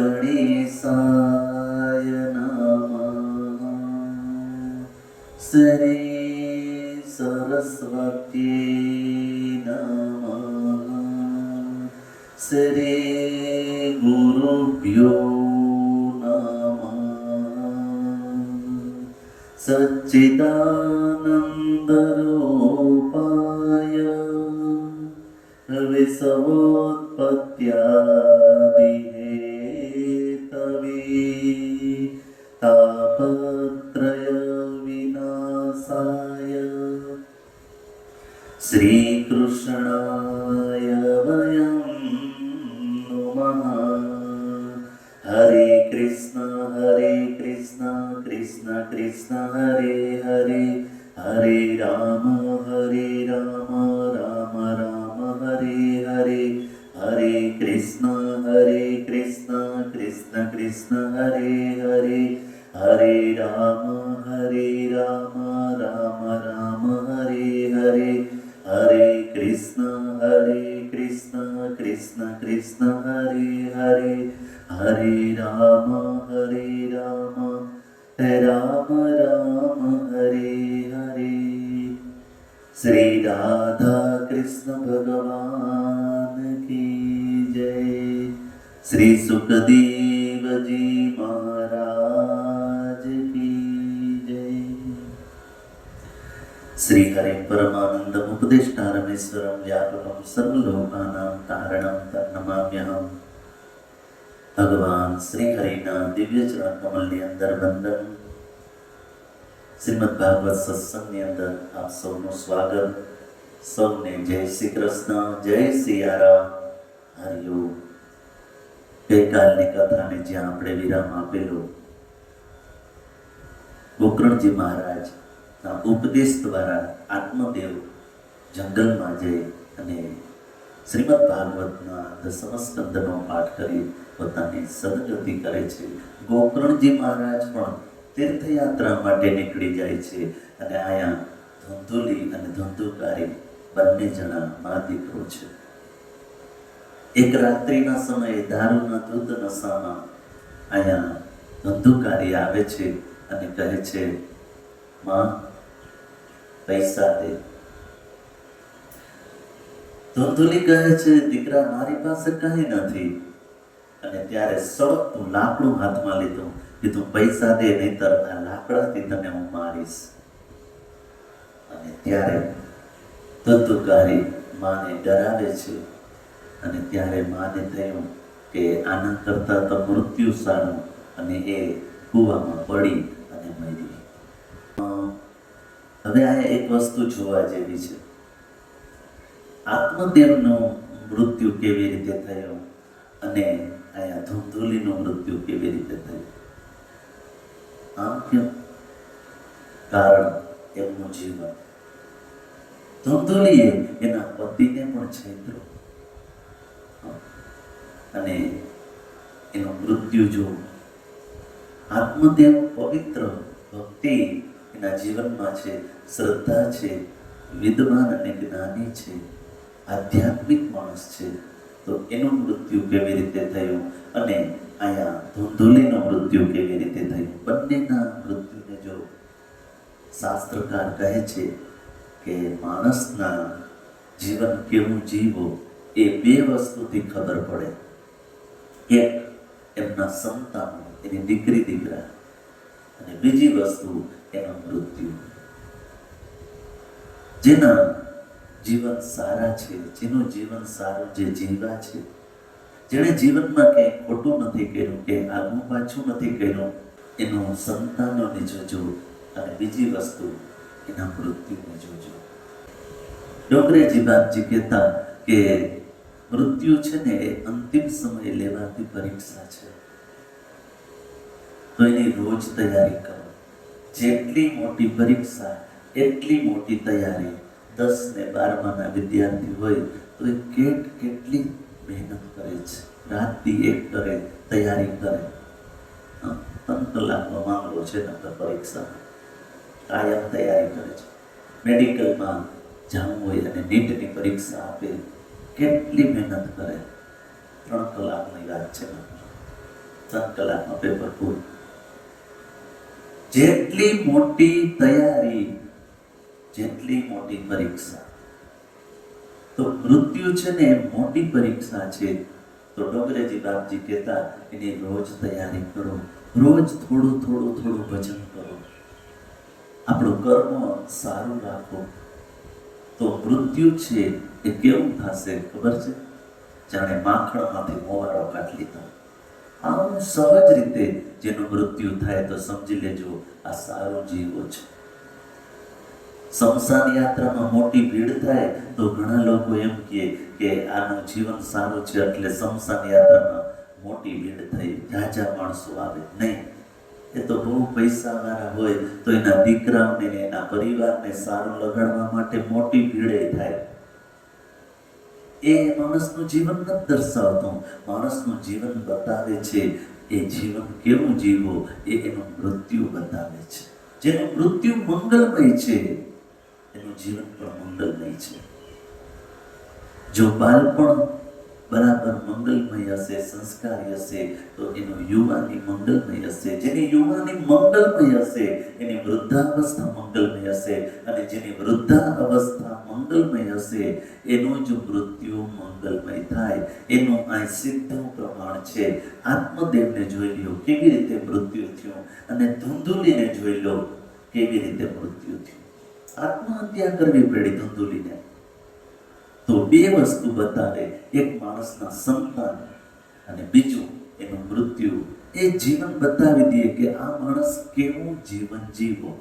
गणेशाय नमः। श्री सरस्वती नमः। श्री गुरुभ्यो नमः। सच्चिदानन्दरोपाय विषवोत्पत्यादि સચ્ચિદાનંદરૂપાય વિસવોત્પત્યાદિહેતવે તાપત્રય વિનાશાય શ્રીકૃષ્ણાય વયં નુમઃ હરે કૃષ્ણ હરે કૃષ્ણ કૃષ્ણ કૃષ્ણ હરે હરે હરે રામ હરે રામ રામ રામ હરે હરે હરે કૃષ્ણ હરે કૃષ્ણ હરે રામ હરે રામ રામ રામ હરે હરે હરે કૃષ્ણ હરે કૃષ્ણ કૃષ્ણ કૃષ્ણ હરે હરે હરે રામ હરે રામ રામ રામ હરે હરે શ્રી રાધા કૃષ્ણ ભગવાન કી જય શ્રી સુખદેવજી મહારાજ શ્રી పరమానందం પરમાનંદ వ్యాపకం વ્યાપકમ కారణం તન્નમામ્યહમ ભગવાન શ્રી હરિના દિવ્ય ચરણ કમલની અંદર વંદન શ્રીમદ ભાગવત સત્સંગની અંદર આપ સૌનું સ્વાગત સૌને જય શ્રી કૃષ્ણ જય સિયારામ હરિઓમ ગઈકાલની કથાને જ્યાં આપણે વિરામ આપેલો ગોકર્ણજી મહારાજ ઉપદેશ દ્વારા આત્મદેવ જંગલમાં જઈ અને શ્રીમદ ભાગવતના દસમ સ્કંદનો પાઠ કરી પોતાની સદગતિ કરે છે. ગોકર્ણજી મહારાજ પણ તીર્થયાત્રા માટે નીકળી જાય છે અને અહીંયા ધંધુલી અને ધંધુકારી બંને જણા મા છે. એક રાત્રિના સમયે દારૂના દૂધ નશામાં અહીંયા ધંધુકારી આવે છે અને કહે છે, માં પૈસા દે. ધુંધુલી કહે છે, દીકરા, મારી પાસે કંઈ નથી. અને ત્યારે સળગતું લાકડું હાથમાં લીધું. કીધું, પૈસા દે, નહીતર આ લાકડાથી તને હું મારીશ. અને ત્યારે ધંધુકારી માને ડરાવે છે. અને ત્યારે માને થયું કે આના કરતાં તો મૃત્યુ સારું અને એ કૂવામાં પડી અને મરી. હવે આ એક વસ્તુ જોવા જેવી છે. આત્મદેવનું મૃત્યુ કેવી રીતે થયું અને અહીંયા ધૂમધૂલીનું મૃત્યુ કેવી રીતે થયું? આમ કેમ? કારણ એમનું જીવન. ધૂમધૂલીએ એના પતિને પણ છેતરો અને એનું મૃત્યુ જો આત્મદેવ પવિત્ર ભક્તિ એના જીવનમાં છે, શ્રદ્ધા છે, વિદ્વાન અને જ્ઞાની છે, આધ્યાત્મિક માણસ છે. તો એનું મૃત્યુ કેવી રીતે થયું અને અહીંયા ધૂંધુલીનું મૃત્યુ કેવી રીતે થયું? બંનેના મૃત્યુને જો શાસ્ત્રકાર કહે છે કે માણસના જીવન કેવું જીવો એ બે વસ્તુથી ખબર પડે. એક એમના સંતાનો, એની દીકરી, દીકરા. અને બીજી વસ્તુ એનું મૃત્યુ. જેના જીવન સારા છે, જેનું જીવન સારું જે જીવા છે. જેણે જીવનમાં કંઈ ખોટું નથી કર્યું કે આગું પાછું નથી કર્યું, એનું સંતાનોને જોજો અને બીજી વસ્તુ એના મૃત્યુને જોજો. ડોંગરેજી બાપજી કહેતા કે મૃત્યુ છે ને એ અંતિમ સમયે લેવાતી પરીક્ષા છે. તો એની રોજ તૈયારી કરો. જેટલી મોટી પરીક્ષા, એટલી મોટી તૈયારી. દસ ને બારમાના વિદ્યાર્થી હોય તો એ કેટ કેટલી મહેનત કરે છે. રાતથી એક કરે, તૈયારી કરે. ત્રણ કલાકનો મામલો છે નકર પરીક્ષા કાયમ તૈયારી કરે છે. મેડિકલમાં જવું હોય અને નીટની પરીક્ષા આપે, કેટલી મહેનત કરે. ત્રણ કલાકની વાત છે ત્રણ કલાકમાં પેપર પૂરું જેટલી મોટી તૈયારી, જેટલી મોટી પરીક્ષા. તો મૃત્યુ છે ને એ મોટી પરીક્ષા છે. તો ડોંગરેજી બાપજી કહેતા, એની રોજ તૈયારી કરો. રોજ થોડું થોડું થોડું ભજન કરો. આપણું કર્મ સારું રાખો. તો મૃત્યુ છે એ કેવું થશે? ખબર છે? જાણે માખણમાંથી મોવારો કાઢ લીધો. આમ સહજ રીતે જેનું મૃત્યુ થાય તો સમજી લેજો, આ સારો જીવો છે. સંસાર યાત્રામાં મોટી ભીડ થાય તો ઘણા લોકો એમ કહે કે આનું જીવન સારું છે એટલે સંસાર યાત્રામાં મોટી ભીડ થઈ, જાજા માણસો આવે. નહીં, એ તો બહુ પૈસા વાળા હોય તો એના દીકરાઓને એના પરિવારને સારું લગાડવા માટે મોટી ભીડે થાય. એ માણસનું જીવન નથી દર્શાવતું. માણસનું જીવન બતાવે છે, એ જીવન કેવું જીવો, એ એનું મૃત્યુ બતાવે છે. જેનું મૃત્યુ મંગલમય છે, એનું જીવન પણ મંગલમય છે. જો બાળપણ બરાબર મંગલમય હશે, સંસ્કારી હશે, તો એનું યુવાની મંગલમય હશે. જેની યુવાની મંગલમય હશે, એની વૃદ્ધાવસ્થા મંગલમય હશે. અને જેની વૃદ્ધા અવસ્થા મંગલમય હશે, એનું જ મૃત્યુ મંગલમય થાય. એનું આ સિદ્ધ પ્રમાણ છે. આત્મદેવને જોઈ લ્યો, કેવી રીતે મૃત્યુ થયું? અને ધુંધુલીને જોઈ લો, કેવી રીતે મૃત્યુ થયું? આત્મહત્યા કરવી પડી ધુંધુલીને. તો બે વસ્તુ બતાવે. એક માણસના સંતાન અને બીજું એનું મૃત્યુ. એ જીવન બતાવી દે કે આ માણસ કેવું જીવન જીવો.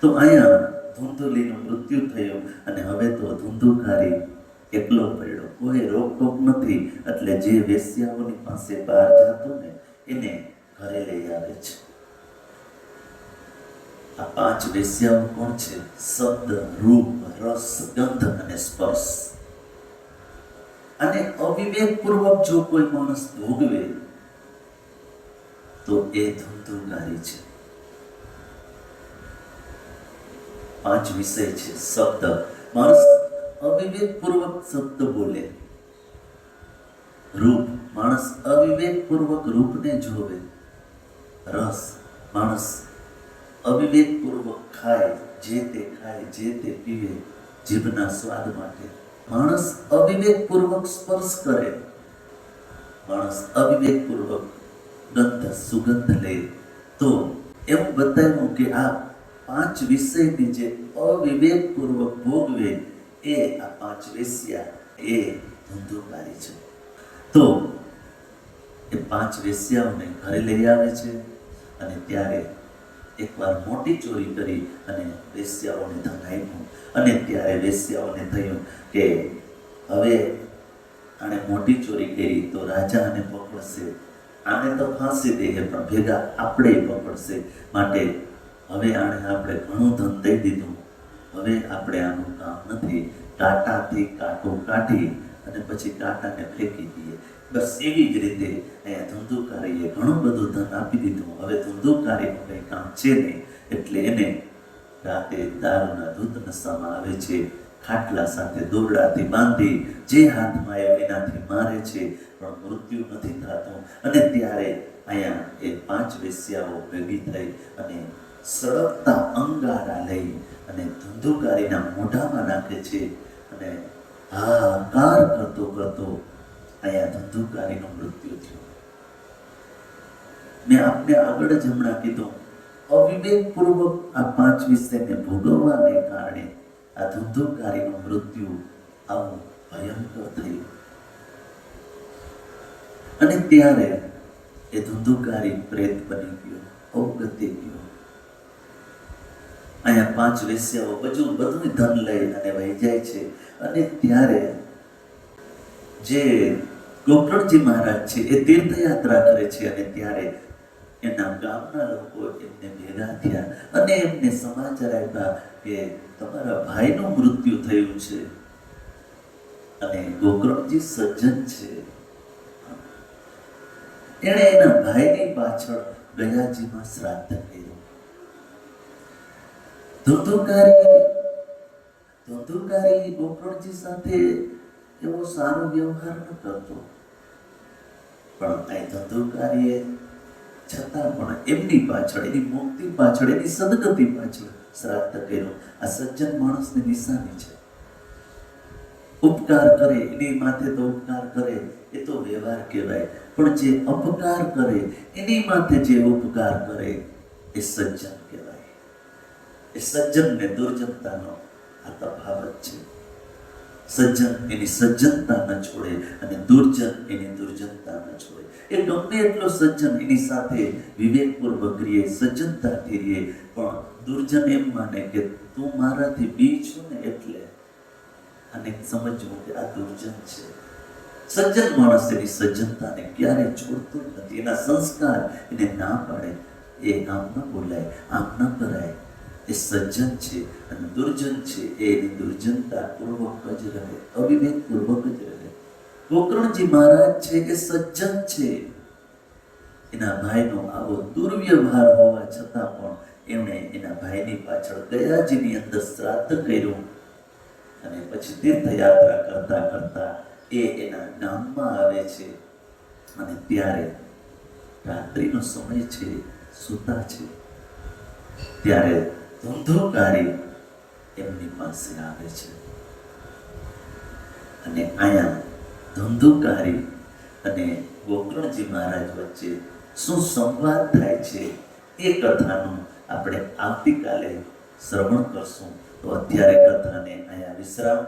તો અહીંયા ધૂંધુલીનું મૃત્યુ થયું અને હવે તો ધૂંધુકારી એકલો પડ્યો. કોઈ રોકટોક નથી. એટલે જે વેશ્યાઓની પાસે બહાર જતો ને એને ઘરે લઈ આવે છે. આ પાંચ વેશ્યાઓ કોણ છે? શબ્દ, રૂપ, રસ, ગંધ અને સ્પર્શ. અને અવિવેકપૂર્વક જો કોઈ માણસ ભોગવે, તો એ ધૂંધુકારી છે. પાંચ વિષય છે. શબ્દ. માણસ અવિવેકપૂર્વક શબ્દ બોલે. રૂપ. માણસ અવિવેકપૂર્વક રૂપને જોવે. રસ. માણસ અવિવેકપૂર્વક ખાય, જે તે ખાય, જે તે પીવે, જીભના સ્વાદ માટે માણસ અવિવેકપૂર્વક સ્પર્શ કરે. માણસ અવિવેકપૂર્વક ગંધ સુગંધ લે. તો એવું બતાવ્યું કે આ પાંચ વિષયની જે અવિવેકપૂર્વક ભોગવે, એ આ પાંચ વેશ્યા એ ધંધોકારી છે. તો એ પાંચ વેશ્યાઓને ઘરે લઈ આવે છે અને ત્યારે એકવાર મોટી ચોરી કરી અને વેશ્યાઓને આપ્યું. અને ત્યારે વેશ્યાઓને થયું કે હવે આણે મોટી ચોરી કરી તો રાજા આને પકડશે. આને તો ફાંસી દે પણ ભેગા આપણે પકડશે. માટે હવે આણે આપણે ઘણું ધન દઈ દીધું. હવે આપણે આનું કામ નથી. કાંટાથી કાંટો કાઢી અને પછી કાંટાને ફેંકી દઈએ. બસ એવી જ રીતે અહીંયા ધંધુકારીએ ઘણું બધું ધન આપી દીધું. હવે ધંધુકારીનું કંઈ કામ છે નહીં. એટલે એને રાતે દારૂના દૂધ નશામાં આવે છે, ખાટલા સાથે દોરડાથી બાંધી જે હાથમાં એ એનાથી મારે છે, પણ મૃત્યુ નથી થતું. અને ત્યારે અહીંયા એ પાંચ વેશ્યાઓ ભેગી થઈ અને સળગતા અંગારા લઈ અને ધંધુકારીના મોઢામાં નાખે છે અને હાહાકાર કરતો કરતો અહીંયા ધંધુકારીનું મૃત્યુ થયું મેં આપને આગળ જ હમણાં કીધું, અવિવેકપૂર્વક આ પાંચ વિષયને ભોગવવાને કારણે આ ધંધુકારીનું મૃત્યુ આવું ભયંકર થયું. અને ત્યારે એ ધંધુકારી પ્રેત બની ગયો, અવગતિ ગયો. અહીંયા પાંચ વિષયો બધું બધું ધન લઈ અને વહી જાય છે. અને ત્યારે જે ગોકર્ણજી મહારાજ છે, એ તીર્થયાત્રા કરે છે અને ત્યારે એના ગામના લોકો એમને ભેગા થયા અને એમને સમાચાર આપ્યા કે તમારા ભાઈનું મૃત્યુ થયું છે અને ગોકર્ણજી સજ્જન છે. એણે એના ભાઈની પાછળ ગયાજીમાં શ્રાદ્ધ કર્યું. ધોધુકારી ધોધુકારી ગોકર્ણજી સાથે એવો સારો વ્યવહાર ન કરતો. પણ કંઈ થતું કાર્ય છતાં પણ એમની પાછળ, એની મુક્તિ પાછળ, એની સદગતિ પાછળ શ્રાદ્ધ કર્યો. આ સજ્જન માણસની નિશાની છે. ઉપકાર કરે, એની માથે તો ઉપકાર કરે, એ તો વ્યવહાર કહેવાય. પણ જે અપકાર કરે, એની માથે જે ઉપકાર કરે, એ સજ્જન કહેવાય. એ સજ્જન ને દુર્જનતાનો આ તફાવત છે. સજ્જન એની સજ્જનતા ન છોડે અને દુર્જન એની દુર્જનતા ન છોડે એ ગમે એટલો સજ્જન એની સાથે વિવેકપૂર્વક રહીએ સજ્જનતાથી રહીએ પણ દુર્જન એમ માને કે તું મારાથી બી છું ને એટલે અને સમજવું કે આ દુર્જન છે સજ્જન માણસ એની સજ્જનતાને ક્યારે છોડતો નથી એના સંસ્કાર એને ના પાડે એ આમ ન બોલાય આમ ન કરાય એ સજ્જન છે દુર્જન છે એની દુર્જનતા પૂર્વક જ રહે અવિવેક પૂર્વક જ રહે ગોકર્ણજી મહારાજ છે કે સજ્જન છે? એના ભાઈનો આવો દુર્વ્યવહાર હોવા છતાં પણ એમણે એના ભાઈની પાછળ ગયાજીની અંદર શ્રાદ્ધ કર્યું. અને પછી તીર્થયાત્રા કરતા કરતા એ એના ગામમાં આવે છે. અને ત્યારે રાત્રિનો સમય છે, સૂતા છે. ત્યારે ધંધોકારી એમની પાસે આવે છે. અને અહીંયા ધંધુકારી અને ગોકર્ણજી મહારાજ વચ્ચે શું સંવાદ થાય છે એ કથાનું આપણે આવતીકાલે શ્રવણ કરશું. તો અત્યારે કથાને અહીંયા વિશ્રામ.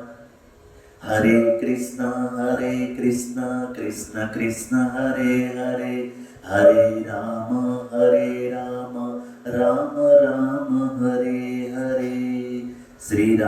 હરે કૃષ્ણ હરે કૃષ્ણ કૃષ્ણ કૃષ્ણ, હરે હરે હરે રામ હરે રામ રામ રામ, હરે હરે. શ્રી